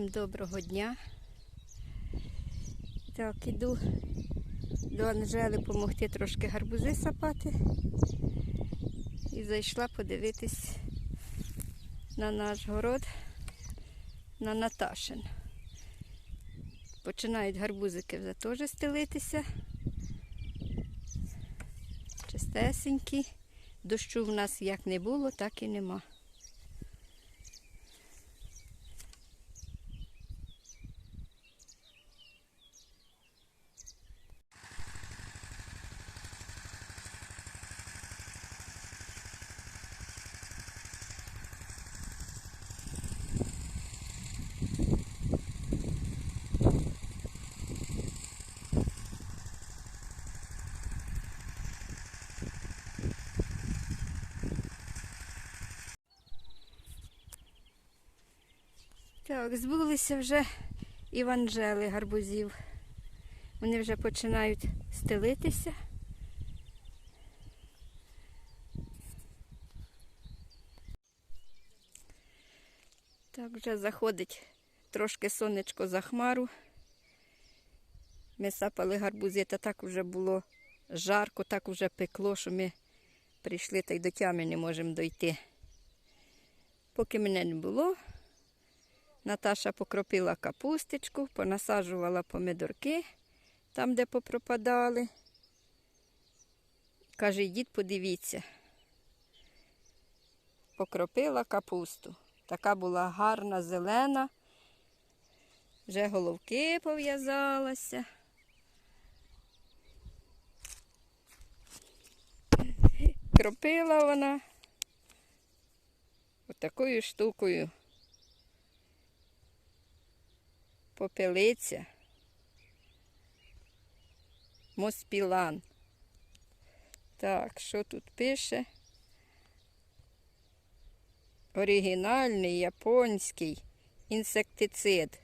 Всім доброго дня. Так, іду до Анжели допомогти трошки гарбузи сапати. І зайшла подивитись на наш город, на Наташин. Починають гарбузики вже теж стелитися. Чистесенькі. Дощу в нас як не було, так і нема. Так, збулися вже іванжели гарбузів. Вони вже починають стелитися. Так, вже заходить трошки сонечко за хмару. Ми сапали гарбузи, та так вже було жарко, так вже пекло, що ми прийшли та й до тями не можемо дойти. Поки мене не було, Наташа покропила капусточку, понасаджувала помидорки там, де попропадали. Каже, йдіть, подивіться. Покропила капусту. Така була гарна, зелена. Вже головки пов'язалася. Кропила вона отакою штукою. Попелиця. Моспілан. Так, що тут пише? Оригінальний японський інсектицид.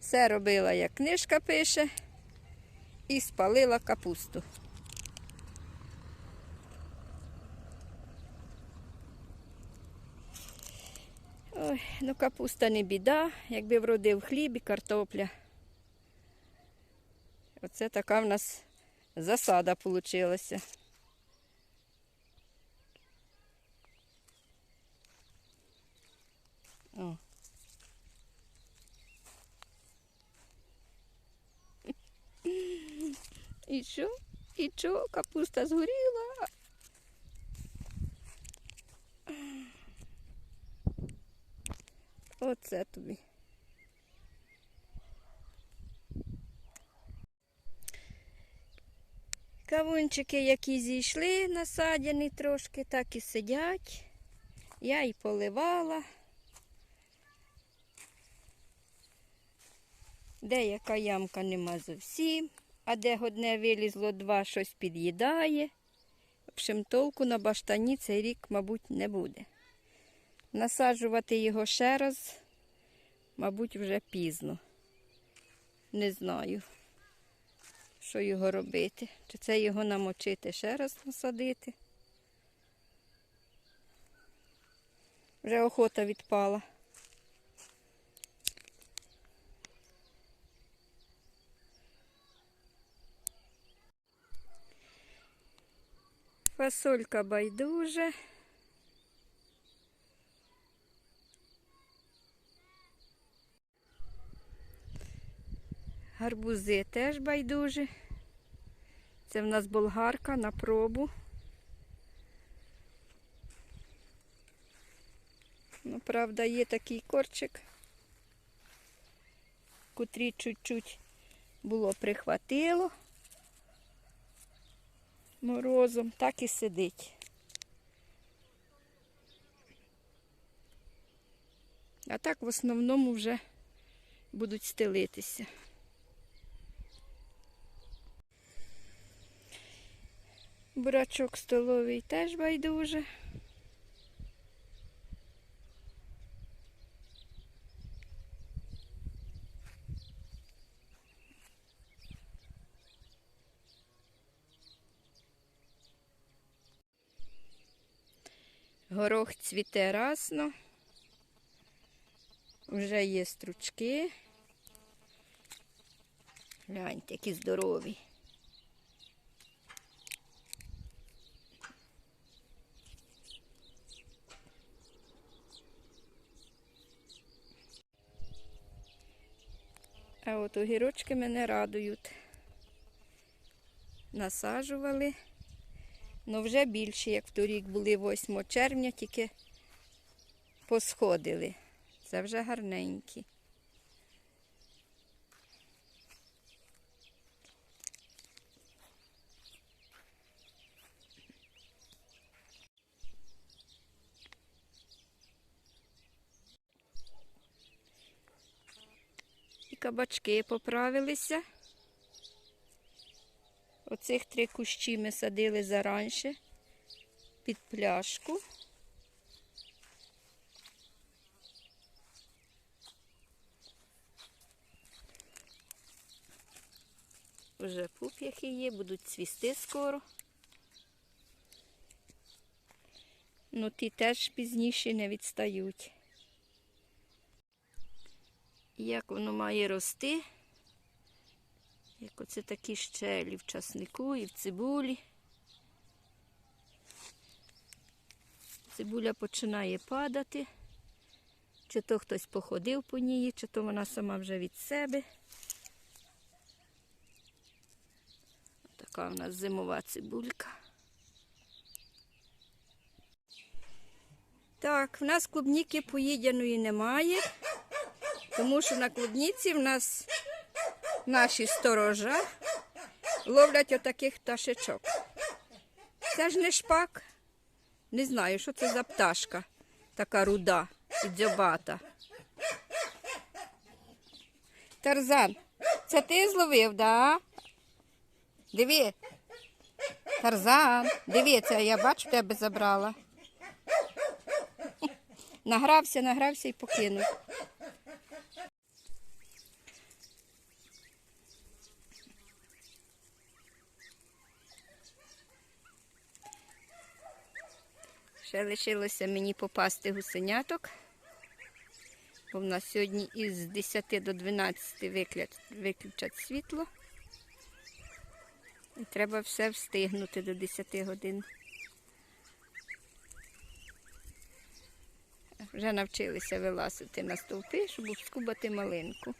Все робила, як книжка пише, і спалила капусту. Ой, ну капуста не біда, якби вродив хліб і картопля. Оце така в нас засада вийшла. О. І що? І що? Капуста згоріла. Оце тобі. Кавунчики, які зійшли, насадяні трошки, так і сидять. Я і поливала. Деяка ямка нема зовсім, а де одне вилізло, два щось під'їдає. В общем, толку на баштані цей рік, мабуть, не буде. Насаджувати його ще раз, мабуть, вже пізно. Не знаю, що його робити. Чи це його намочити, ще раз насадити. Вже охота відпала. Фасолька байдуже. Гарбузи теж байдужі. Це в нас болгарка на пробу. Ну, правда, є такий корчик, котрий чуть-чуть було прихватило морозом, так і сидить. А так в основному вже будуть стелитися. Бурачок столовий теж байдуже. Горох цвіте расно. Вже є стручки. Гляньте, які здорові. А от огірочки мене радують. Насаджували. Ну вже більше, як торік були 8 червня, тільки посходили. Це вже гарненькі. Кабачки поправилися. Оцих три кущі ми садили заранше під пляшку. Вже пуп'яхи є, будуть цвісти скоро. Ну, ті теж пізніше не відстають. Як воно має рости? Як оце такі щелі в часнику і в цибулі. Цибуля починає падати. Чи то хтось походив по ній, чи то вона сама вже від себе. Така в нас зимова цибулька. Так, в нас клубніки поїдяної немає, тому що на клубніці в нас наші сторожа ловлять отаких пташечок. Це ж не шпак. Не знаю, що це за пташка, така руда і дзьобата. Тарзан, це ти зловив, да? Диви. Тарзан, це я бачу, тебе забрала. Награвся, награвся і покинув. Ще лишилося мені попасти гусеняток. Бо в нас сьогодні із 10 до 12 виключать, світло. І треба все встигнути до 10 годин. Вже навчилися вилазити на стовпи, щоб обскубати малинку.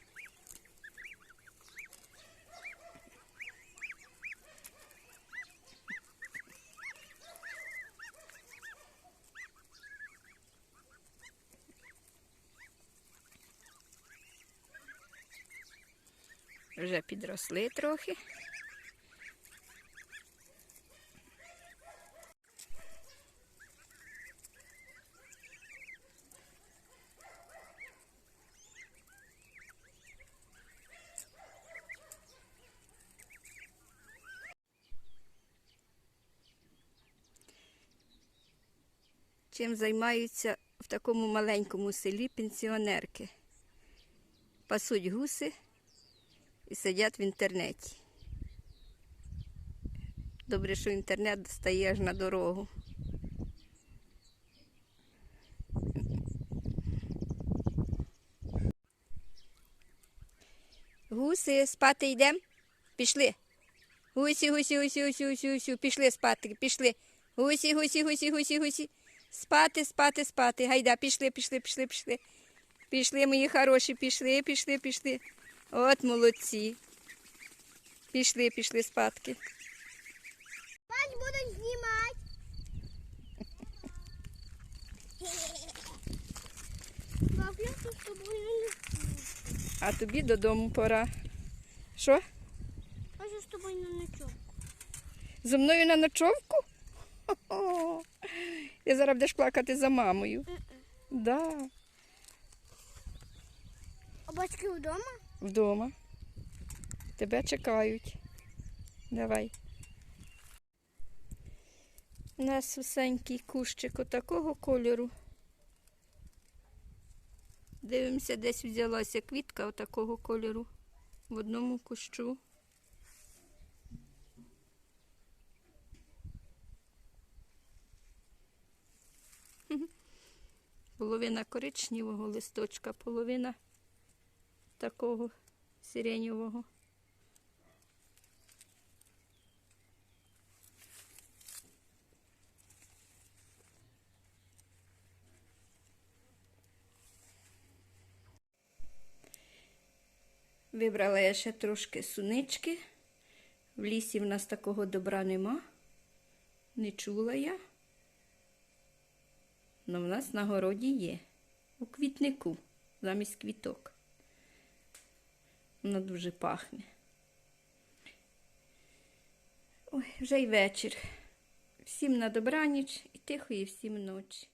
Вже підросли трохи. Чим займаються в такому маленькому селі пенсіонерки? Пасуть гуси і сидять в інтернеті. Добре, що інтернет достає аж на дорогу. Гуси, спати йдемо? Пішли. Гусі, гусі, гусі, гусі, гусі, гусі, пішли спати, пішли. Гусі, гусі, гусі, гусі, гусі. Спати, спати, спати. Гайда, пішли, пішли, пішли, пішли. Пішли, мої хороші, пішли, пішли, пішли. От молодці. Пішли, пішли спадки. Вас будуть знімати. А тобі додому пора. Що? хочу з тобою на ночовку. Зо мною на ночовку? Хо-хо. Я зараз будеш плакати за мамою. Да, А батьки вдома? Вдома. Тебе чекають. Давай. У нас усенький кущик отакого кольору. Дивимося, десь взялася квітка отакого кольору в одному кущу. Половина коричневого листочка, половина такого сиреневого. Вибрала я ще трошки сунички. В лісі в нас такого добра нема. Не чула я. Но в нас на городі є. У квітнику, замість квіток. Воно дуже пахне. Ой, вже й вечір. Всім на добраніч і тихої всім ночі.